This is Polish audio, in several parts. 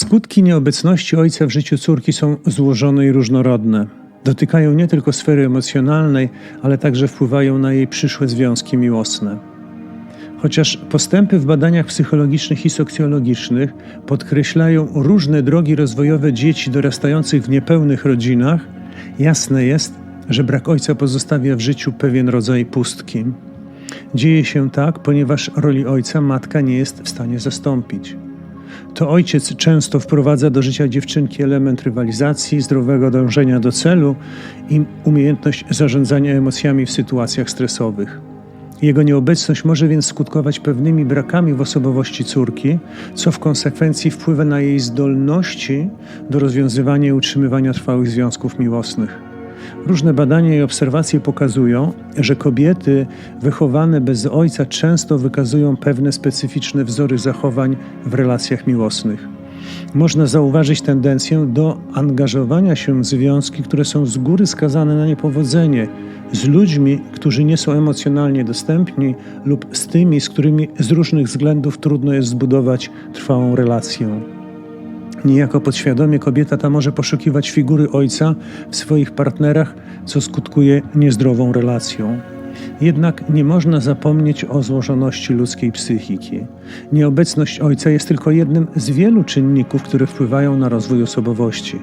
Skutki nieobecności ojca w życiu córki są złożone i różnorodne. Dotykają nie tylko sfery emocjonalnej, ale także wpływają na jej przyszłe związki miłosne. Chociaż postępy w badaniach psychologicznych i socjologicznych podkreślają różne drogi rozwojowe dzieci dorastających w niepełnych rodzinach, jasne jest, że brak ojca pozostawia w życiu pewien rodzaj pustki. Dzieje się tak, ponieważ roli ojca matka nie jest w stanie zastąpić. To ojciec często wprowadza do życia dziewczynki element rywalizacji, zdrowego dążenia do celu i umiejętność zarządzania emocjami w sytuacjach stresowych. Jego nieobecność może więc skutkować pewnymi brakami w osobowości córki, co w konsekwencji wpływa na jej zdolności do rozwiązywania i utrzymywania trwałych związków miłosnych. Różne badania i obserwacje pokazują, że kobiety wychowane bez ojca często wykazują pewne specyficzne wzory zachowań w relacjach miłosnych. Można zauważyć tendencję do angażowania się w związki, które są z góry skazane na niepowodzenie, z ludźmi, którzy nie są emocjonalnie dostępni, lub z tymi, z którymi z różnych względów trudno jest zbudować trwałą relację. Niejako podświadomie kobieta ta może poszukiwać figury ojca w swoich partnerach, co skutkuje niezdrową relacją. Jednak nie można zapomnieć o złożoności ludzkiej psychiki. Nieobecność ojca jest tylko jednym z wielu czynników, które wpływają na rozwój osobowości.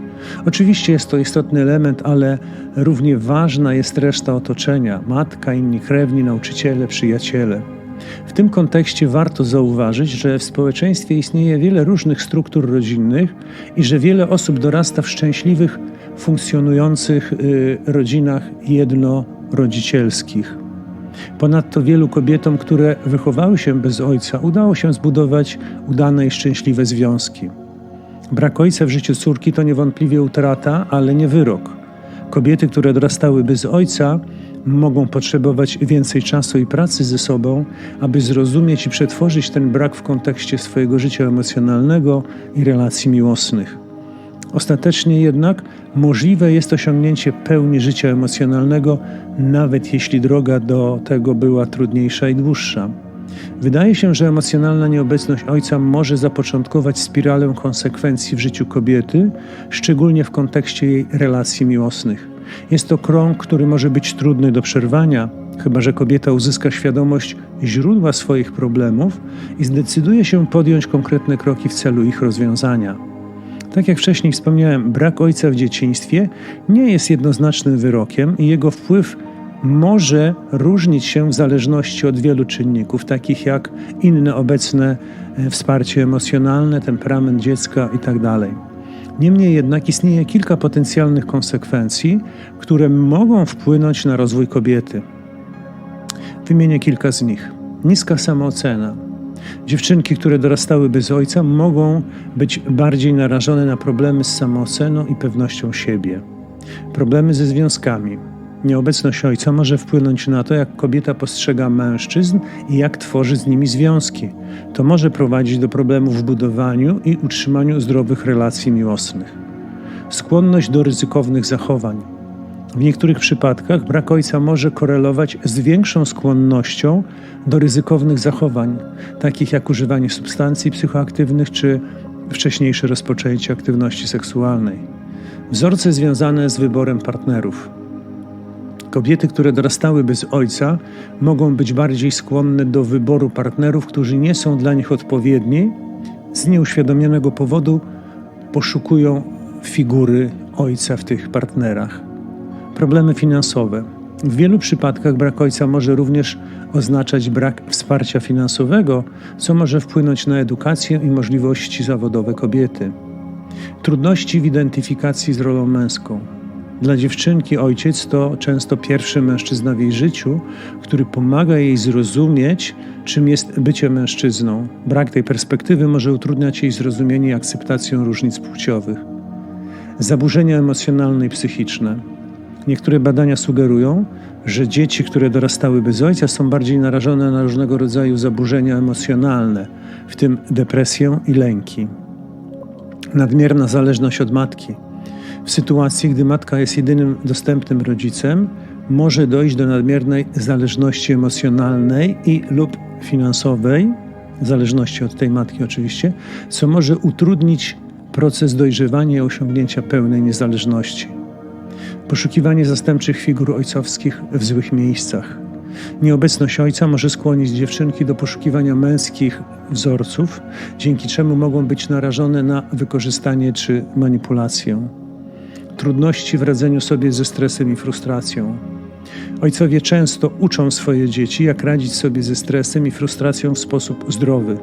Oczywiście jest to istotny element, ale równie ważna jest reszta otoczenia matka, inni krewni, nauczyciele, przyjaciele. W tym kontekście warto zauważyć, że w społeczeństwie istnieje wiele różnych struktur rodzinnych i że wiele osób dorasta w szczęśliwych, funkcjonujących y, rodzinach jednorodzicielskich. Ponadto wielu kobietom, które wychowały się bez ojca, udało się zbudować udane i szczęśliwe związki. Brak ojca w życiu córki to niewątpliwie utrata, ale nie wyrok. Kobiety, które dorastały bez ojca, mogą potrzebować więcej czasu i pracy ze sobą, aby zrozumieć i przetworzyć ten brak w kontekście swojego życia emocjonalnego i relacji miłosnych. Ostatecznie jednak możliwe jest osiągnięcie pełni życia emocjonalnego, nawet jeśli droga do tego była trudniejsza i dłuższa. Wydaje się, że emocjonalna nieobecność ojca może zapoczątkować spiralę konsekwencji w życiu kobiety, szczególnie w kontekście jej relacji miłosnych. Jest to krąg, który może być trudny do przerwania, chyba że kobieta uzyska świadomość źródła swoich problemów i zdecyduje się podjąć konkretne kroki w celu ich rozwiązania. Tak jak wcześniej wspomniałem, brak ojca w dzieciństwie nie jest jednoznacznym wyrokiem i jego wpływ może różnić się w zależności od wielu czynników, takich jak inne obecne e, wsparcie emocjonalne, temperament dziecka itd. Niemniej jednak istnieje kilka potencjalnych konsekwencji, które mogą wpłynąć na rozwój kobiety. Wymienię kilka z nich. Niska samoocena. Dziewczynki, które dorastały bez ojca, mogą być bardziej narażone na problemy z samooceną i pewnością siebie. Problemy ze związkami. Nieobecność ojca może wpłynąć na to, jak kobieta postrzega mężczyzn i jak tworzy z nimi związki. To może prowadzić do problemów w budowaniu i utrzymaniu zdrowych relacji miłosnych. Skłonność do ryzykownych zachowań. W niektórych przypadkach brak ojca może korelować z większą skłonnością do ryzykownych zachowań, takich jak używanie substancji psychoaktywnych czy wcześniejsze rozpoczęcie aktywności seksualnej. Wzorce związane z wyborem partnerów. Kobiety, które dorastały bez ojca, mogą być bardziej skłonne do wyboru partnerów, którzy nie są dla nich odpowiedni. Z nieuświadomionego powodu poszukują figury ojca w tych partnerach. Problemy finansowe. W wielu przypadkach brak ojca może również oznaczać brak wsparcia finansowego, co może wpłynąć na edukację i możliwości zawodowe kobiety. Trudności w identyfikacji z rolą męską. Dla dziewczynki ojciec to często pierwszy mężczyzna w jej życiu, który pomaga jej zrozumieć, czym jest bycie mężczyzną. Brak tej perspektywy może utrudniać jej zrozumienie i akceptację różnic płciowych. Zaburzenia emocjonalne i psychiczne. Niektóre badania sugerują, że dzieci, które dorastały bez ojca, są bardziej narażone na różnego rodzaju zaburzenia emocjonalne, w tym depresję i lęki. Nadmierna zależność od matki w sytuacji, gdy matka jest jedynym dostępnym rodzicem, może dojść do nadmiernej zależności emocjonalnej i lub finansowej, w zależności od tej matki oczywiście, co może utrudnić proces dojrzewania i osiągnięcia pełnej niezależności. Poszukiwanie zastępczych figur ojcowskich w złych miejscach. Nieobecność ojca może skłonić dziewczynki do poszukiwania męskich wzorców, dzięki czemu mogą być narażone na wykorzystanie czy manipulację. Trudności w radzeniu sobie ze stresem i frustracją. Ojcowie często uczą swoje dzieci, jak radzić sobie ze stresem i frustracją w sposób zdrowy.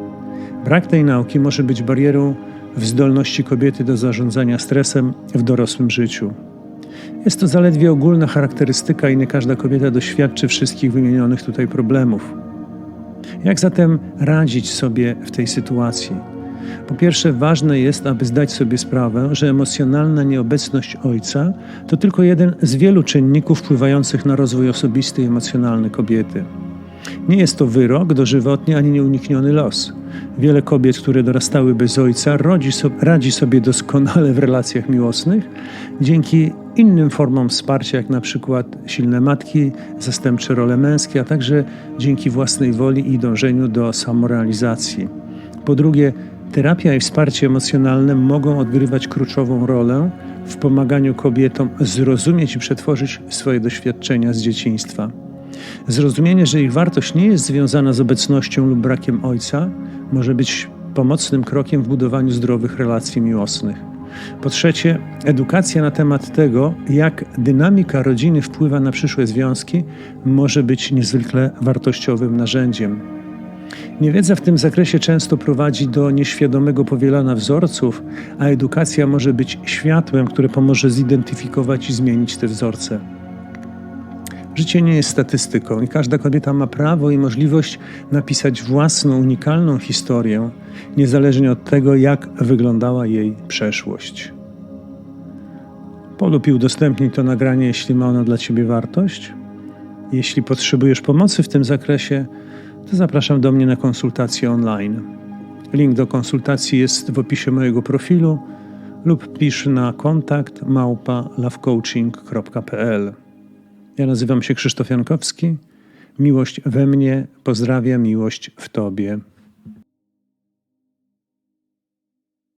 Brak tej nauki może być barierą w zdolności kobiety do zarządzania stresem w dorosłym życiu. Jest to zaledwie ogólna charakterystyka i nie każda kobieta doświadczy wszystkich wymienionych tutaj problemów. Jak zatem radzić sobie w tej sytuacji? Po pierwsze, ważne jest, aby zdać sobie sprawę, że emocjonalna nieobecność ojca to tylko jeden z wielu czynników wpływających na rozwój osobisty i emocjonalny kobiety. Nie jest to wyrok, dożywotni ani nieunikniony los. Wiele kobiet, które dorastały bez ojca, radzi sobie doskonale w relacjach miłosnych dzięki innym formom wsparcia, jak na przykład silne matki, zastępcze role męskie, a także dzięki własnej woli i dążeniu do samorealizacji. Po drugie, terapia i wsparcie emocjonalne mogą odgrywać kluczową rolę w pomaganiu kobietom zrozumieć i przetworzyć swoje doświadczenia z dzieciństwa. Zrozumienie, że ich wartość nie jest związana z obecnością lub brakiem ojca, może być pomocnym krokiem w budowaniu zdrowych relacji miłosnych. Po trzecie, edukacja na temat tego, jak dynamika rodziny wpływa na przyszłe związki, może być niezwykle wartościowym narzędziem. Niewiedza w tym zakresie często prowadzi do nieświadomego powielania wzorców, a edukacja może być światłem, które pomoże zidentyfikować i zmienić te wzorce. Życie nie jest statystyką i każda kobieta ma prawo i możliwość napisać własną, unikalną historię, niezależnie od tego, jak wyglądała jej przeszłość. Polub i udostępnij to nagranie, jeśli ma ono dla Ciebie wartość. Jeśli potrzebujesz pomocy w tym zakresie, to zapraszam do mnie na konsultację online. Link do konsultacji jest w opisie mojego profilu lub pisz na kontakt małpa lovecoaching.pl. Ja nazywam się Krzysztof Jankowski. Miłość we mnie, pozdrawiam miłość w Tobie.